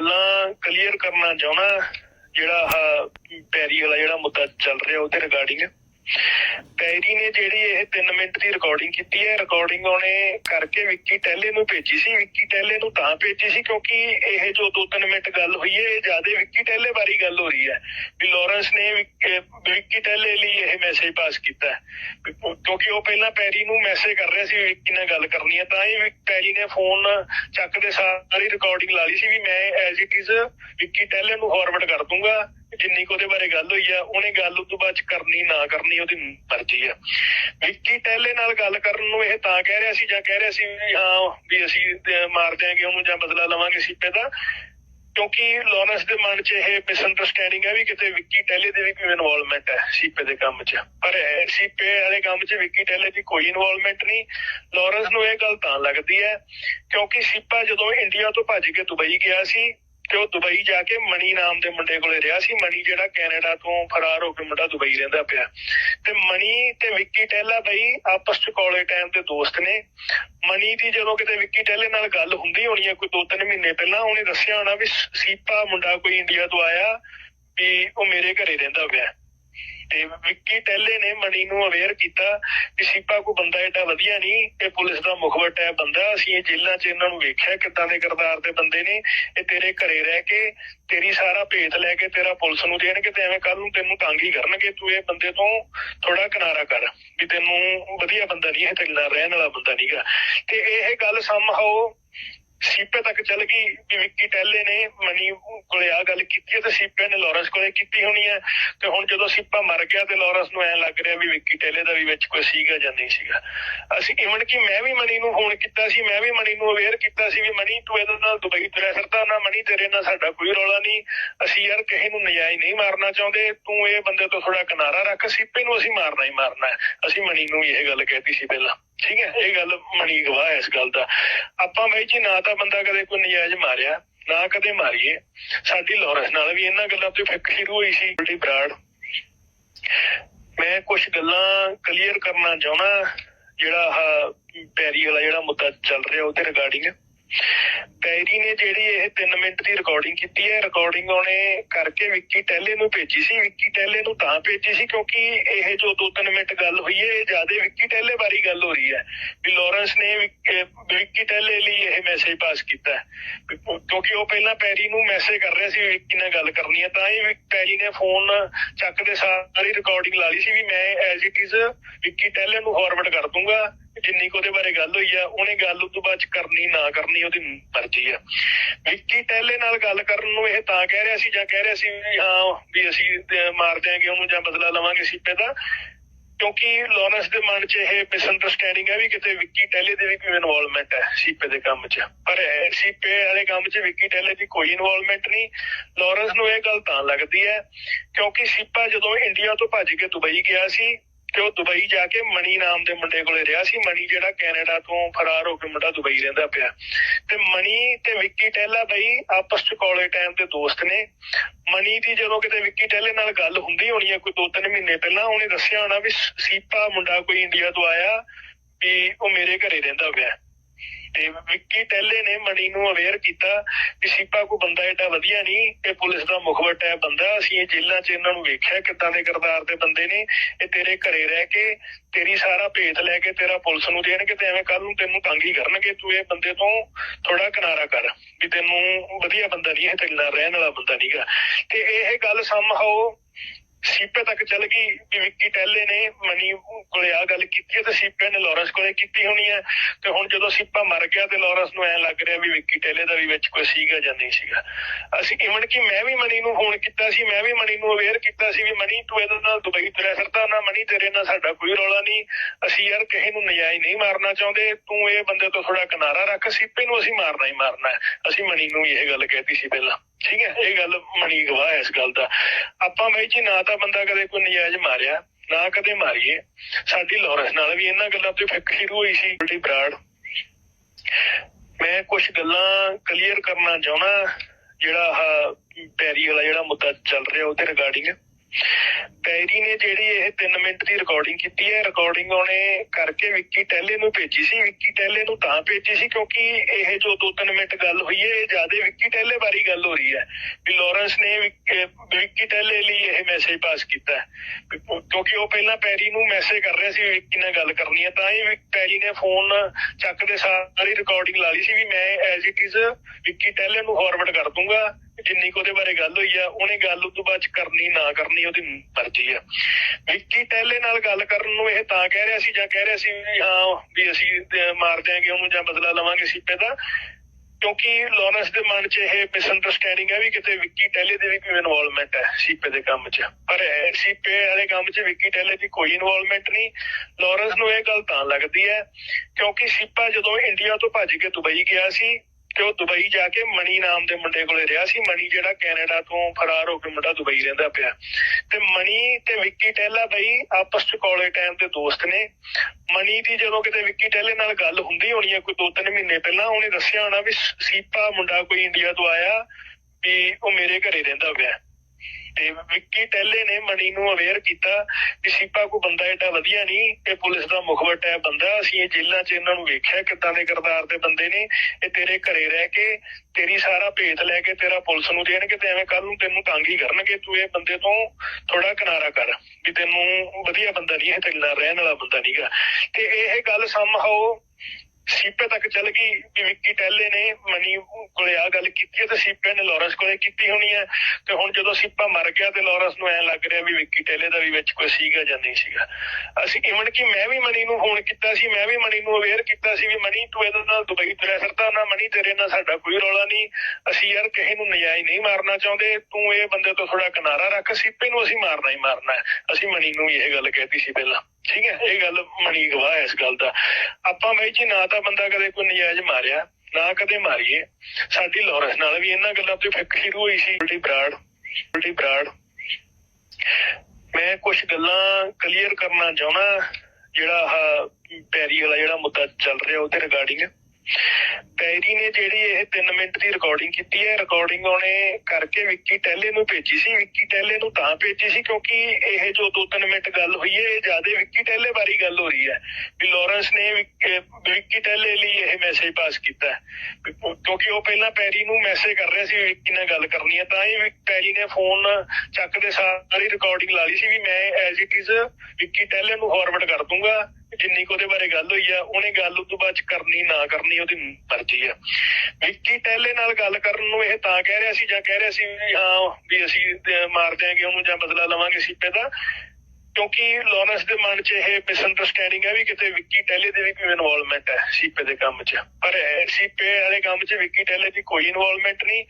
ਗੱਲਾਂ ਕਲੀਅਰ ਕਰਨਾ ਚਾਹੁੰਦਾ ਜਿਹੜਾ ਆਹ ਪੈਰੀ ਵਾਲਾ ਜਿਹੜਾ ਮੁੱਦਾ ਚੱਲ ਰਿਹਾ ਉਹਦੇ ਰਿਗਾਰਡਿੰਗ ਪੈਰੀ ਨੇ ਜਿਹੜੀ ਇਹ 3 ਮਿੰਟ ਦੀ ਰਿਕਾਰਡਿੰਗ ਕੀਤੀ ਹੈ ਰਿਕਾਰਡਿੰਗ ਉਹਨੇ ਕਰਕੇ ਵਿੱਕੀ ਟੈਲੇ ਨੂੰ ਭੇਜੀ ਸੀ। ਵਿੱਕੀ ਟੈਲੇ ਨੂੰ ਤਾਂ ਭੇਜੀ ਸੀ ਕਿਉਂਕਿ ਇਹ ਜੋ 2-3 ਮਿੰਟ ਗੱਲ ਹੋਈ ਹੈ, ਇਹ ਜ਼ਿਆਦਾ ਵਿੱਕੀ ਟੈਲੇ ਬਾਰੇ ਗੱਲ ਹੋ ਰਹੀ ਹੈ। ਵੀ ਲਾਰੈਂਸ ਨੇ ਵਿੱਕੀ ਟੈਲੇ ਲਈ ਇਹ ਮੈਸੇਜ ਪਾਸ ਕੀਤਾ। ਕਿਉਂਕਿ ਉਹ ਪਹਿਲਾਂ ਪੈਰੀ ਨੂੰ ਮੈਸੇਜ ਕਰ ਰਿਹਾ ਸੀ ਵੀ ਵਿੱਕੀ ਨਾਲ ਗੱਲ ਕਰਨੀ ਹੈ, ਤਾਂ ਇਹ ਪੈਰੀ ਨੇ ਫੋਨ ਚੱਕਦੇ ਸਾਰੀ ਰਿਕਾਰਡਿੰਗ ਲਾ ਲਈ ਸੀ ਵੀ ਮੈਂ ਐਜ਼ ਇਟ ਇਜ਼ ਵਿੱਕੀ ਟੈਲੇ ਨੂੰ ਫਾਰਵਰਡ ਕਰ ਦੂੰਗਾ। ਜਿੰਨੀ ਕੁ ਉਹਦੇ ਬਾਰੇ ਗੱਲ ਹੋਈ ਆ, ਉਹਨੇ ਗੱਲ ਉਸ ਤੋਂ ਬਾਅਦ ਚ ਕਰਨੀ, ਨਾ ਕਰਨੀ ਉਹਦੀ ਮਰਜ਼ੀ ਆ। ਵਿੱਕੀ ਟੈਲੇ ਨਾਲ ਗੱਲ ਕਰਨ ਨੂੰ ਇਹ ਤਾਂ ਕਹਿ ਰਿਹਾ ਸੀ ਜਾਂ ਕਹਿ ਰਿਹਾ ਸੀ ਵੀ ਹਾਂ, ਵੀ ਅਸੀਂ ਮਾਰ ਦਿਆਂਗੇ ਉਹਨੂੰ ਜਾਂ ਬਦਲਾ ਲਵਾਂਗੇ ਸੀਪੇ ਦਾ ਕਿਉਂਕਿ ਲੋਰੈਂਸ ਦੇ ਮਨ 'ਚ ਇਹ ਮਿਸਅੰਡਰਸਟੈਂਡਿੰਗ ਹੈ ਵੀ ਕਿਤੇ ਵਿੱਕੀ ਟੈਲੇ ਦੇ ਵੀ ਕੋਈ ਇਨਵੋਲਵਮੈਂਟ ਹੈ ਸੀਪੇ ਦੇ ਕੰਮ 'ਚ। ਪਰ ਸੀਪੇ ਵਾਲੇ ਕੰਮ 'ਚ ਵਿੱਕੀ ਟੈਲੇ ਦੀ ਕੋਈ ਇਨਵੋਲਵਮੈਂਟ ਨਹੀਂ। ਲੋਰੈਂਸ ਨੂੰ ਇਹ ਗੱਲ ਤਾਂ ਲੱਗਦੀ ਹੈ ਕਿਉਂਕਿ ਸੀਪਾ ਜਦੋਂ ਇੰਡੀਆ ਤੋਂ ਭੱਜ ਕੇ ਦੁਬਈ ਗਿਆ ਸੀ ਤੇ ਉਹ ਦੁਬਈ ਜਾ ਕੇ ਮਣੀ ਨਾਮ ਦੇ ਮੁੰਡੇ ਕੋਲੇ ਰਿਹਾ ਸੀ। ਮਣੀ ਜਿਹੜਾ ਕੈਨੇਡਾ ਤੋਂ ਫਰਾਰ ਹੋ ਕੇ ਮੁੰਡਾ ਦੁਬਈ ਰਹਿੰਦਾ ਪਿਆ। ਤੇ ਮਣੀ ਤੇ ਵਿੱਕੀ ਟੈਲਾ ਬਈ ਆਪਸ ਚ ਕਾਲਜ ਟਾਈਮ ਤੇ ਦੋਸਤ ਨੇ। ਮਣੀ ਦੀ ਜਦੋਂ ਕਿਤੇ ਵਿੱਕੀ ਟੈਲੇ ਨਾਲ ਗੱਲ ਹੁੰਦੀ ਹੋਣੀ ਹੈ ਕੋਈ ਦੋ ਤਿੰਨ ਮਹੀਨੇ ਪਹਿਲਾਂ, ਉਹਨੇ ਦੱਸਿਆ ਹੋਣਾ ਵੀ ਸੀਪਾ ਮੁੰਡਾ ਕੋਈ ਇੰਡੀਆ ਤੋਂ ਆਇਆ ਵੀ ਉਹ ਮੇਰੇ ਘਰੇ ਰਹਿੰਦਾ ਪਿਆ। ਤੇ ਵਿੱਕੀ ਟੈਲੇ ਨੇ ਮਣੀ ਨੂੰ ਅਵੇਅਰ ਕੀਤਾ ਕਿ ਸੀਪਾ ਕੋ ਬੰਦਾ ਏਡਾ ਵਧੀਆ ਨਹੀਂ ਇਹ ਪੁਲਿਸ ਦਾ ਮੁਖਬਟ ਹੈ ਬੰਦਾ, ਅਸੀਂ ਇਹ ਜੇਲ੍ਹਾਂ 'ਚ ਇਹਨਾਂ ਨੂੰ ਵੇਖਿਆ ਕਿੱਦਾਂ ਦੇ ਕਿਰਦਾਰ ਦੇ ਬੰਦੇ ਨੇ ਇਹ ਤੇਰੇ ਘਰੇ ਰਹਿ ਕੇ ਤੇਰੀ ਸਾਰਾ ਭੇਤ ਲੈ ਕੇ ਤੇਰਾ ਪੁਲਿਸ ਨੂੰ ਦੇਣਗੇ ਤੇ ਐਵੇਂ ਕੱਲ ਨੂੰ ਤੈਨੂੰ ਤੰਗ ਹੀ ਕਰਨਗੇ, ਤੂੰ ਇਹ ਬੰਦੇ ਤੋਂ ਥੋੜਾ ਕਿਨਾਰਾ ਕਰ ਵੀ ਤੈਨੂੰ ਵਧੀਆ ਬੰਦਾ ਨਹੀਂ ਇਹ ਤੇਰੇ ਨਾਲ ਰਹਿਣ ਵਾਲਾ ਬੰਦਾ ਨਹੀਂਗਾ ਤੇ ਇਹ ਗੱਲ ਸਮਹਾਓ ਸੀਪੇ ਤੱਕ ਚੱਲ ਗਈ, ਵੀ ਵਿੱਕੀ ਟੈਲੇ ਨੇ ਮਨੀ ਕੋਲੇ ਆ ਗੱਲ ਕੀਤੀ ਹੈ ਤੇ ਸੀਪੇ ਨੇ ਲਾਰੈਂਸ ਕੋਲੇ ਕੀਤੀ ਹੋਣੀ ਹੈ। ਤੇ ਹੁਣ ਜਦੋਂ ਸੀਪਾ ਮਰ ਗਿਆ ਤੇ ਲਾਰੈਂਸ ਨੂੰ ਐ ਲੱਗ ਰਿਹਾ ਵੀ ਵਿੱਕੀ ਟੈਲੇ ਦਾ ਵੀ ਵਿੱਚ ਕੋਈ ਸੀਗਾ ਜਾਂ ਨਹੀਂ ਸੀਗਾ। ਅਸੀਂ ਇਵਨ ਕਿ ਮੈਂ ਵੀ ਮਨੀ ਨੂੰ ਫੋਨ ਕੀਤਾ ਸੀ, ਮੈਂ ਵੀ ਮਨੀ ਨੂੰ ਅਵੇਅਰ ਕੀਤਾ ਸੀ ਵੀ ਮਨੀ ਤੂੰ ਇਹਦੇ ਨਾਲ ਦੁਬਈ ਤੁਰਿਆ ਫਿਰਦਾ, ਨਾ ਮਨੀ ਤੇਰੇ ਨਾਲ ਸਾਡਾ ਕੋਈ ਰੌਲਾ ਨਹੀਂ। ਅਸੀਂ ਯਾਰ ਕਿਸੇ ਨੂੰ ਨਜਾਇਜ਼ ਨਹੀਂ ਮਾਰਨਾ ਚਾਹੁੰਦੇ, ਤੂੰ ਇਹ ਬੰਦੇ ਤੋਂ ਥੋੜਾ ਕਿਨਾਰਾ ਰੱਖ, ਸੀਪੇ ਨੂੰ ਅਸੀਂ ਮਾਰਨਾ ਹੀ ਮਾਰਨਾ ਅਸੀਂ ਮਨੀ ਨੂੰ ਵੀ ਇਹ ਗੱਲ ਕਹਿਤੀ ਸੀ ਪਹਿਲਾਂ। ਠੀਕ ਹੈ, ਇਹ ਗੱਲ ਮਣੀ ਗਵਾਹ ਇਸ ਗੱਲ ਦਾ। ਆਪਾਂ ਬਾਈ ਜੀ, ਨਾ ਤਾਂ ਬੰਦਾ ਕਦੇ ਕੋਈ ਨਜਾਇਜ਼ ਮਾਰਿਆ, ਨਾ ਕਦੇ ਮਾਰੀਏ। ਸਾਡੀ ਲੋਰੈਂਸ ਨਾਲ ਵੀ ਇਹਨਾਂ ਗੱਲਾਂ ਤੇ ਫਿੱਕ ਸ਼ੁਰੂ ਹੋਈ ਸੀ ਬੜੀ ਬਰਾੜ ਮੈਂ ਕੁਝ ਗੱਲਾਂ ਕਲੀਅਰ ਕਰਨਾ ਚਾਹੁੰਦਾ, ਜਿਹੜਾ ਆਹ ਪੈਰੀ ਵਾਲਾ ਜਿਹੜਾ ਮੁੱਦਾ ਚੱਲ ਰਿਹਾ ਉਹਦੇ ਰਿਗਾਰਡਿੰਗ ਪੈਰੀ ਨੇ ਜਿਹੜੀ ਇਹ 3 ਮਿੰਟ ਦੀ ਰਿਕਾਰਡਿੰਗ ਕੀਤੀ ਹੈ ਰਿਕਾਰਡਿੰਗ ਉਹਨੇ ਕਰਕੇ ਵਿੱਕੀ ਟੈਲੇ ਨੂੰ ਭੇਜੀ ਸੀ। ਵਿੱਕੀ ਟੈਲੇ ਨੂੰ ਤਾਂ ਭੇਜੀ ਸੀ ਕਿਉਂਕਿ ਇਹ ਜੋ 2-3 ਮਿੰਟ ਗੱਲ ਹੋਈ ਹੈ, ਇਹ ਜ਼ਿਆਦਾ ਵਿੱਕੀ ਟੈਲੇ ਬਾਰੇ ਗੱਲ ਹੋ ਰਹੀ ਹੈ। ਵੀ ਲਾਰੈਂਸ ਨੇ ਵਿੱਕੀ ਟੈਲੇ ਲਈ ਇਹ ਮੈਸੇਜ ਪਾਸ ਕੀਤਾ ਕਿਉਂਕਿ ਉਹ ਪਹਿਲਾਂ ਪੈਰੀ ਨੂੰ ਮੈਸੇਜ ਕਰ ਰਿਹਾ ਸੀ ਵੀ ਵਿੱਕੀ ਨਾਲ ਗੱਲ ਕਰਨੀ ਹੈ, ਤਾਂ ਇਹ ਪੈਰੀ ਨੇ ਫੋਨ ਚੱਕਦੇ ਸਾਰੀ ਰਿਕਾਰਡਿੰਗ ਲਾ ਲਈ ਸੀ ਵੀ ਮੈਂ ਐਜ਼ ਇਟ ਇਜ਼ ਵਿੱਕੀ ਟੈਲੇ ਨੂੰ ਫਾਰਵਰਡ ਕਰ ਦੂੰਗਾ। ਜਿੰਨੀ ਕੁ ਉਹਦੇ ਬਾਰੇ ਗੱਲ ਹੋਈ ਆ, ਉਹਨੇ ਗੱਲ ਉਸ ਤੋਂ ਬਾਅਦ ਕਰਨੀ, ਨਾ ਕਰਨੀ, ਉਹਦੀ ਮਰਜ਼ੀ ਆ। ਵਿੱਕੀ ਟੈਲੇ ਨਾਲ ਗੱਲ ਕਰਨ ਨੂੰ ਇਹ ਤਾਂ ਕਹਿ ਰਿਹਾ ਸੀ ਜਾਂ ਕਹਿ ਰਿਹਾ ਸੀ ਵੀ ਹਾਂ, ਵੀ ਅਸੀਂ ਮਾਰ ਦਿਆਂਗੇ ਉਹਨੂੰ ਜਾਂ ਬਦਲਾ ਲਵਾਂਗੇ ਸੀਪੇ ਦਾ। ਕਿਉਂਕਿ ਲਾਰੈਂਸ ਦੇ ਮਨ 'ਚ ਇਹ ਮਿਸਅੰਡਰਸਟੈਂਡਿੰਗ ਹੈ ਵੀ ਕਿਤੇ ਵਿੱਕੀ ਟੈਲੇ ਦੇ ਵੀ ਕੋਈ ਇਨਵੋਲਵਮੈਂਟ ਹੈ ਸੀਪੇ ਦੇ ਕੰਮ 'ਚ। ਪਰ ਸੀਪੇ ਵਾਲੇ ਕੰਮ 'ਚ ਵਿੱਕੀ ਟੈਲੇ ਦੀ ਕੋਈ ਇਨਵੋਲਵਮੈਂਟ ਨਹੀਂ। ਲਾਰੈਂਸ ਨੂੰ ਇਹ ਗੱਲ ਤਾਂ ਲੱਗਦੀ ਹੈ ਕਿਉਂਕਿ ਸੀਪਾ ਜਦੋਂ ਇੰਡੀਆ ਤੋਂ ਭੱਜ ਕੇ ਦੁਬਈ ਗਿਆ ਸੀ ਤੇ ਉਹ ਦੁਬਈ ਜਾ ਕੇ ਮਣੀ ਨਾਮ ਦੇ ਮੁੰਡੇ ਕੋਲੇ ਰਿਹਾ ਸੀ? ਮਣੀ ਜਿਹੜਾ ਕੈਨੇਡਾ ਤੋਂ ਫਰਾਰ ਹੋ ਕੇ ਮੁੰਡਾ ਦੁਬਈ ਰਹਿੰਦਾ ਪਿਆ। ਤੇ ਮਣੀ ਤੇ ਵਿੱਕੀ ਟੈਲਾ ਬਈ, ਆਪਸ ਚ ਕਾਲਜ ਟਾਈਮ ਤੇ ਦੋਸਤ ਨੇ। ਮਣੀ ਦੀ ਜਦੋਂ ਕਿਤੇ ਵਿੱਕੀ ਟੈਲੇ ਨਾਲ ਗੱਲ ਹੁੰਦੀ ਹੋਣੀ ਹੈ ਕੋਈ ਦੋ ਤਿੰਨ ਮਹੀਨੇ ਪਹਿਲਾਂ, ਉਹਨੇ ਦੱਸਿਆ ਹੋਣਾ ਵੀ ਸੀਪਾ ਮੁੰਡਾ ਕੋਈ ਇੰਡੀਆ ਤੋਂ ਆਇਆ ਵੀ ਉਹ ਮੇਰੇ ਘਰੇ ਰਹਿੰਦਾ ਪਿਆ। ਤੇ ਵਿੱਕੀ ਟੈਲੇ ਨੇ ਮਣੀ ਨੂੰ ਅਵੇਅਰ ਕੀਤਾ ਕਿ ਸੀਪਾ ਕੋ ਬੰਦਾ ਏਡਾ ਵਧੀਆ ਨਹੀਂ ਇਹ ਪੁਲਿਸ ਦਾ ਮੁਖਬਟ ਹੈ, ਬੰਦਾ ਅਸੀਂ ਇਹ ਜੇਲ੍ਹਾਂ 'ਚ ਇਹਨਾਂ ਨੂੰ ਵੇਖਿਆ ਕਿੱਦਾਂ ਦੇ ਕਿਰਦਾਰ ਦੇ ਬੰਦੇ ਨੇ ਇਹ ਤੇਰੇ ਘਰੇ ਰਹਿ ਕੇ ਤੇਰੀ ਸਾਰਾ ਭੇਤ ਲੈ ਕੇ ਤੇਰਾ ਪੁਲਿਸ ਨੂੰ ਦੇਣਗੇ ਤੇ ਐਵੇਂ ਕੱਲ ਨੂੰ ਤੈਨੂੰ ਤੰਗ ਹੀ ਕਰਨਗੇ, ਤੂੰ ਇਹ ਬੰਦੇ ਤੋਂ ਥੋੜਾ ਕਿਨਾਰਾ ਕਰ ਵੀ ਤੈਨੂੰ ਵਧੀਆ ਬੰਦਾ ਨਹੀਂ ਇਹ ਤੇਰੇ ਨਾਲ ਰਹਿਣ ਵਾਲਾ ਬੰਦਾ ਨਹੀਂਗਾ ਤੇ ਇਹ ਗੱਲ ਸਮਹਾਓ ਸੀਪੇ ਤੱਕ ਚੱਲ ਗਈ ਵੀ ਵਿੱਕੀ ਟੈਲੇ ਨੇ ਮਨੀ ਕੋਲੇ ਆ ਗੱਲ ਕੀਤੀ ਹੈ ਤੇ ਸੀਪੇ ਨੇ ਲਾਰੈਂਸ ਕੋਲੇ ਕੀਤੀ ਹੋਣੀ ਹੈ। ਤੇ ਹੁਣ ਜਦੋਂ ਸੀਪਾ ਮਰ ਗਿਆ ਤੇ ਲਾਰੈਂਸ ਨੂੰ ਐ ਲੱਗ ਰਿਹਾ ਵੀ ਵਿੱਕੀ ਟੈਲੇ ਦਾ ਵੀ ਵਿੱਚ ਕੋਈ ਸੀਗਾ ਜਾਂ ਨਹੀਂ ਸੀਗਾ। ਅਸੀਂ ਇਵਨ ਕਿ ਮੈਂ ਵੀ ਮਨੀ ਨੂੰ ਫੋਨ ਕੀਤਾ ਸੀ, ਮੈਂ ਵੀ ਮਨੀ ਨੂੰ ਅਵੇਅਰ ਕੀਤਾ ਸੀ ਵੀ ਮਨੀ ਤੂੰ ਇਹਦੇ ਨਾਲ ਦੁਬਈ ਤੁਰਿਆ ਫਿਰਦਾ ਨਾ, ਮਨੀ ਤੇਰੇ ਨਾਲ ਸਾਡਾ ਕੋਈ ਰੌਲਾ ਨਹੀਂ। ਅਸੀਂ ਯਾਰ ਕਿਸੇ ਨੂੰ ਨਜਾਇਜ਼ ਨਹੀਂ ਮਾਰਨਾ ਚਾਹੁੰਦੇ, ਤੂੰ ਇਹ ਬੰਦੇ ਤੋਂ ਥੋੜਾ ਕਿਨਾਰਾ ਰੱਖ, ਸੀਪੇ ਨੂੰ ਅਸੀਂ ਮਾਰਨਾ ਹੀ ਮਾਰਨਾ ਅਸੀਂ ਮਨੀ ਨੂੰ ਇਹ ਗੱਲ ਕਹਿਤੀ ਸੀ ਪਹਿਲਾਂ। ਠੀਕ ਹੈ, ਇਹ ਗੱਲ ਮਣੀ ਗਵਾਹ ਇਸ ਗੱਲ ਦਾ। ਆਪਾਂ ਬਾਈ ਜੀ, ਨਾ ਤਾਂ ਬੰਦਾ ਕਦੇ ਕੋਈ ਨਜਾਇਜ਼ ਮਾਰਿਆ, ਨਾ ਕਦੇ ਮਾਰੀਏ। ਸਾਡੀ ਲੋਰੈਂਸ ਨਾਲ ਵੀ ਇਹਨਾਂ ਗੱਲਾਂ ਤੇ ਫਿੱਕ ਸ਼ੁਰੂ ਹੋਈ ਸੀ ਬੜੀ ਬਰਾੜ। ਮੈਂ ਕੁਝ ਗੱਲਾਂ ਕਲੀਅਰ ਕਰਨਾ ਚਾਹੁੰਦਾ, ਜਿਹੜਾ ਆਹ ਪੈਰੀ ਵਾਲਾ ਜਿਹੜਾ ਮੁੱਦਾ ਚੱਲ ਰਿਹਾ ਉਹਦੇ ਰਿਗਾਰਡਿੰਗ ਪੈਰੀ ਨੇ ਜਿਹੜੀ ਇਹ 3 ਮਿੰਟ ਦੀ ਰਿਕਾਰਡਿੰਗ ਕੀਤੀ ਹੈ ਰਿਕਾਰਡਿੰਗ ਉਹਨੇ ਕਰਕੇ ਵਿੱਕੀ ਟੈਲੇ ਨੂੰ ਭੇਜੀ ਸੀ। ਵਿੱਕੀ ਟੈਲੇ ਨੂੰ ਤਾਂ ਭੇਜੀ ਸੀ ਕਿਉਂਕਿ ਇਹ ਜੋ 2-3 ਮਿੰਟ ਗੱਲ ਹੋਈ ਹੈ, ਇਹ ਜ਼ਿਆਦਾ ਵਿੱਕੀ ਟੈਲੇ ਬਾਰੇ ਗੱਲ ਹੋ ਰਹੀ ਹੈ। ਵੀ ਲਾਰੈਂਸ ਨੇ ਵਿੱਕੀ ਟੈਲੇ ਲਈ ਇਹ ਮੈਸੇਜ ਪਾਸ ਕੀਤਾ ਉਹ- ਕਿਉਂਕਿ ਉਹ ਪਹਿਲਾਂ ਪੈਰੀ ਨੂੰ ਮੈਸੇਜ ਕਰ ਰਿਹਾ ਸੀ ਵੀ ਵਿੱਕੀ ਨਾਲ ਗੱਲ ਕਰਨੀ ਹੈ, ਤਾਂ ਇਹ ਪੈਰੀ ਨੇ ਫੋਨ ਚੱਕ ਦੇ ਸਾਰੀ ਰਿਕਾਰਡਿੰਗ ਲਾ ਲਈ ਸੀ ਵੀ ਮੈਂ ਐਜ਼ ਇਟ ਇਜ਼ ਵਿੱਕੀ ਟੈਲੇ ਨੂੰ ਫਾਰਵਰਡ ਕਰ ਦੂੰਗਾ। ਜਿੰਨੀ ਕੁ ਉਹਦੇ ਬਾਰੇ ਗੱਲ ਹੋਈ ਆ, ਉਹਨੇ ਗੱਲ ਉਸ ਤੋਂ ਬਾਅਦ ਕਰਨੀ, ਨਾ ਕਰਨੀ, ਉਹਦੀ ਮਰਜ਼ੀ ਆ। ਵਿੱਕੀ ਟੈਲੇ ਨਾਲ ਗੱਲ ਕਰਨ ਨੂੰ ਇਹ ਤਾਂ ਕਹਿ ਰਿਹਾ ਸੀ, ਜਾਂ ਕਹਿ ਰਿਹਾ ਸੀ ਹਾਂ, ਵੀ ਅਸੀਂ ਮਾਰ ਦਿਆਂਗੇ ਉਹਨੂੰ ਜਾਂ ਬਦਲਾ ਲਵਾਂਗੇ ਸੀਪੇ ਦਾ। ਕਿਉਂਕਿ ਲਾਰੈਂਸ ਦੇ ਮਨ 'ਚ ਇਹ ਮਿਸਅੰਡਰਸਟੈਂਡਿੰਗ ਹੈ ਵੀ ਕਿਤੇ ਵਿੱਕੀ ਟੈਲੇ ਦੇ ਵੀ ਕੋਈ ਇਨਵੋਲਵਮੈਂਟ ਹੈ ਸੀਪੇ ਦੇ ਕੰਮ 'ਚ। ਪਰ ਸੀਪੇ ਵਾਲੇ ਕੰਮ 'ਚ ਵਿੱਕੀ ਟੈਲੇ ਦੀ ਕੋਈ ਇਨਵੋਲਵਮੈਂਟ ਨਹੀਂ। ਲਾਰੈਂਸ ਨੂੰ ਇਹ ਗੱਲ ਤਾਂ ਲੱਗਦੀ ਹੈ ਕਿਉਂਕਿ ਸੀਪਾ ਜਦੋਂ ਇੰਡੀਆ ਤੋਂ ਭੱਜ ਕੇ ਦੁਬਈ ਗਿਆ ਸੀ ਤੇ ਉਹ ਦੁਬਈ ਜਾ ਕੇ ਮਣੀ ਨਾਮ ਦੇ ਮੁੰਡੇ ਕੋਲੇ ਰਿਹਾ ਸੀ? ਮਣੀ ਜਿਹੜਾ ਕੈਨੇਡਾ ਤੋਂ ਫਰਾਰ ਹੋ ਕੇ ਮੁੰਡਾ ਦੁਬਈ ਰਹਿੰਦਾ ਪਿਆ। ਤੇ ਮਣੀ ਤੇ ਵਿੱਕੀ ਟੈਲਾ ਬਈ ਆਪਸ ਚ ਕਾਲਜ ਟਾਈਮ ਦੇ ਦੋਸਤ ਨੇ। ਮਣੀ ਦੀ ਜਦੋਂ ਕਿਤੇ ਵਿੱਕੀ ਟੈਲੇ ਨਾਲ ਗੱਲ ਹੁੰਦੀ ਹੋਣੀ ਹੈ ਕੋਈ ਦੋ ਤਿੰਨ ਮਹੀਨੇ ਪਹਿਲਾਂ, ਉਹਨੇ ਦੱਸਿਆ ਹੋਣਾ ਵੀ ਸੀਪਾ ਮੁੰਡਾ ਕੋਈ ਇੰਡੀਆ ਤੋਂ ਆਇਆ ਵੀ ਉਹ ਮੇਰੇ ਘਰੇ ਰਹਿੰਦਾ ਪਿਆ। ਤੇ ਵਿੱਕੀ ਟੈਲੇ ਨੇ ਮਣੀ ਨੂੰ ਅਵੇਅਰ ਕੀਤਾ ਕਿ ਸੀਪਾ ਕੋਈ ਬੰਦਾ ਏਡਾ ਵਧੀਆ ਨਹੀਂ ਇਹ ਪੁਲਿਸ ਦਾ ਮੁਖਬਟ ਹੈ, ਬੰਦਾ ਅਸੀਂ ਇਹ ਜੇਲ੍ਹਾਂ 'ਚ ਇਹਨਾਂ ਨੂੰ ਵੇਖਿਆ ਕਿੱਦਾਂ ਦੇ ਕਿਰਦਾਰ ਦੇ ਬੰਦੇ ਨੇ ਇਹ ਤੇਰੇ ਘਰੇ ਰਹਿ ਕੇ ਤੇਰੀ ਸਾਰਾ ਭੇਤ ਲੈ ਕੇ ਤੇਰਾ ਪੁਲਿਸ ਨੂੰ ਦੇਣਗੇ ਤੇ ਐਵੇਂ ਕੱਲ ਨੂੰ ਤੈਨੂੰ ਤੰਗ ਹੀ ਕਰਨਗੇ, ਤੂੰ ਇਹ ਬੰਦੇ ਤੋਂ ਥੋੜਾ ਕਿਨਾਰਾ ਕਰ ਵੀ ਤੈਨੂੰ ਵਧੀਆ ਬੰਦਾ ਨਹੀਂ ਇਹ ਤੇਰੇ ਨਾਲ ਰਹਿਣ ਵਾਲਾ ਬੰਦਾ ਨਹੀਂਗਾ ਤੇ ਇਹ ਗੱਲ ਸਮਹਾਓ ਸੀਪੇ ਤੱਕ ਚੱਲ ਗਈ ਵੀ ਵਿੱਕੀ ਟੈਲੇ ਨੇ ਮਨੀ ਕੋਲੇ ਆ ਗੱਲ ਕੀਤੀ ਤੇ ਸੀਪੇ ਨੇ ਲਾਰੈਂਸ ਕੋਲੇ ਕੀਤੀ ਹੋਣੀ ਹੈ ਤੇ ਹੁਣ ਜਦੋਂ ਸੀਪਾ ਮਰ ਗਿਆ ਤੇ ਲਾਰੈਂਸ ਨੂੰ ਐ ਲੱਗ ਰਿਹਾ ਵੀ ਵਿੱਕੀ ਟੈਲੇ ਦਾ ਵੀ ਵਿੱਚ ਕੋਈ ਸੀਗਾ ਜਾਂ ਨਹੀਂ ਸੀਗਾ। ਅਸੀਂ ਇਵਨ ਕਿ ਮੈਂ ਵੀ ਮਨੀ ਨੂੰ ਫੋਨ ਕੀਤਾ ਸੀ, ਮੈਂ ਵੀ ਮਨੀ ਨੂੰ ਅਵੇਅਰ ਕੀਤਾ ਸੀ ਵੀ ਮਨੀ ਤੂੰ ਇਹਦੇ ਨਾਲ ਦੁਬਈ ਤੁਰਿਆ ਫਿਰਦਾ ਨਾ, ਮਨੀ ਤੇਰੇ ਨਾਲ ਸਾਡਾ ਕੋਈ ਰੌਲਾ ਨਹੀਂ। ਅਸੀਂ ਯਾਰ ਕਿਸੇ ਨੂੰ ਨਜਾਇਜ਼ ਨਹੀਂ ਮਾਰਨਾ ਚਾਹੁੰਦੇ, ਤੂੰ ਇਹ ਬੰਦੇ ਤੋਂ ਥੋੜਾ ਕਿਨਾਰਾ ਰੱਖ, ਸੀਪੇ ਨੂੰ ਅਸੀਂ ਮਾਰਨਾ ਹੀ ਮਾਰਨਾ ਹੈ। ਅਸੀਂ ਮਨੀ ਨੂੰ ਇਹ ਗੱਲ ਕਹਿਤੀ ਸੀ ਪਹਿਲਾਂ। ਠੀਕ ਹੈ, ਇਹ ਗੱਲ ਮਣੀ ਗਵਾਹ ਇਸ ਗੱਲ ਦਾ। ਆਪਾਂ ਬਾਈ ਜੀ, ਨਾ ਤਾਂ ਬੰਦਾ ਕਦੇ ਕੋਈ ਨਜਾਇਜ਼ ਮਾਰਿਆ, ਨਾ ਕਦੇ ਮਾਰੀਏ। ਸਾਡੀ ਲੋਰੈਂਸ ਨਾਲ ਵੀ ਇਹਨਾਂ ਗੱਲਾਂ ਤੇ ਫਿੱਕ ਸ਼ੁਰੂ ਹੋਈ ਸੀ। ਉਲਟੀ ਬਰਾੜ ਉਲਟੀ ਬਰਾੜ। ਮੈਂ ਕੁਝ ਗੱਲਾਂ ਕਲੀਅਰ ਕਰਨਾ ਚਾਹੁੰਦਾ, ਜਿਹੜਾ ਆਹ ਪੈਰੀ ਵਾਲਾ ਜਿਹੜਾ ਮੁੱਦਾ ਚੱਲ ਰਿਹਾ ਉਹਦੇ ਰਿਗਾਰਡਿੰਗ ਪੈਰੀ ਨੇ ਜਿਹੜੀ ਇਹ 3 ਮਿੰਟ ਦੀ ਰਿਕਾਰਡਿੰਗ ਕੀਤੀ ਹੈ ਰਿਕਾਰਡਿੰਗ ਉਹਨੇ ਕਰਕੇ ਵਿੱਕੀ ਟੈਲੇ ਨੂੰ ਭੇਜੀ ਸੀ। ਵਿੱਕੀ ਟੈਲੇ ਨੂੰ ਤਾਂ ਭੇਜੀ ਸੀ ਕਿਉਂਕਿ ਇਹ ਜੋ 2-3 ਮਿੰਟ ਗੱਲ ਹੋਈ ਹੈ, ਇਹ ਜ਼ਿਆਦਾ ਵਿੱਕੀ ਟੈਲੇ ਬਾਰੇ ਗੱਲ ਹੋ ਰਹੀ ਹੈ। ਵੀ ਲਾਰੈਂਸ ਨੇ ਵਿੱਕੀ ਟੈਲੇ ਲਈ ਇਹ ਮੈਸੇਜ ਪਾਸ ਕੀਤਾ ਕਿਉਂਕਿ ਉਹ ਪਹਿਲਾਂ ਪੈਰੀ ਨੂੰ ਮੈਸੇਜ ਕਰ ਰਿਹਾ ਸੀ ਵੀ ਵਿੱਕੀ ਨਾਲ ਗੱਲ ਕਰਨੀ ਹੈ, ਤਾਂ ਇਹ ਪੈਰੀ ਨੇ ਫੋਨ ਚੱਕਦੇ ਸਾਰੀ ਰਿਕਾਰਡਿੰਗ ਲਾ ਲਈ ਸੀ ਵੀ ਮੈਂ ਐਜ਼ ਇਟ ਇਜ਼ ਵਿੱਕੀ ਟੈਲੇ ਨੂੰ ਫਾਰਵਰਡ ਕਰ ਦੂੰਗਾ। ਜਿੰਨੀ ਕੁ ਉਹਦੇ ਬਾਰੇ ਗੱਲ ਹੋਈ ਆ, ਉਹਨੇ ਗੱਲ ਉਸ ਤੋਂ ਬਾਅਦ ਚ ਕਰਨੀ, ਨਾ ਕਰਨੀ ਉਹਦੀ ਮਰਜ਼ੀ ਆ। ਵਿੱਕੀ ਟੈਲੇ ਨਾਲ ਗੱਲ ਕਰਨ ਨੂੰ ਇਹ ਤਾਂ ਕਹਿ ਰਿਹਾ ਸੀ, ਜਾਂ ਕਹਿ ਰਿਹਾ ਸੀ ਵੀ ਹਾਂ, ਵੀ ਅਸੀਂ ਮਾਰ ਦਿਆਂਗੇ ਉਹਨੂੰ ਜਾਂ ਬਦਲਾ ਲਵਾਂਗੇ ਸੀਪੇ ਦਾ, ਕਿਉਂਕਿ ਲਾਰੈਂਸ ਦੇ ਮਨ 'ਚ ਇਹ ਮਿਸਅੰਡਰਸਟੈਂਡਿੰਗ ਹੈ ਵੀ ਕਿਤੇ ਵਿੱਕੀ ਟੈਲੇ ਦੇ ਵੀ ਕੋਈ ਇਨਵੋਲਵਮੈਂਟ ਹੈ ਸੀਪੇ ਦੇ ਕੰਮ 'ਚ। ਪਰ ਸੀਪੇ ਵਾਲੇ ਕੰਮ 'ਚ ਵਿੱਕੀ ਟੈਲੇ ਦੀ ਕੋਈ ਇਨਵੋਲਵਮੈਂਟ ਨਹੀਂ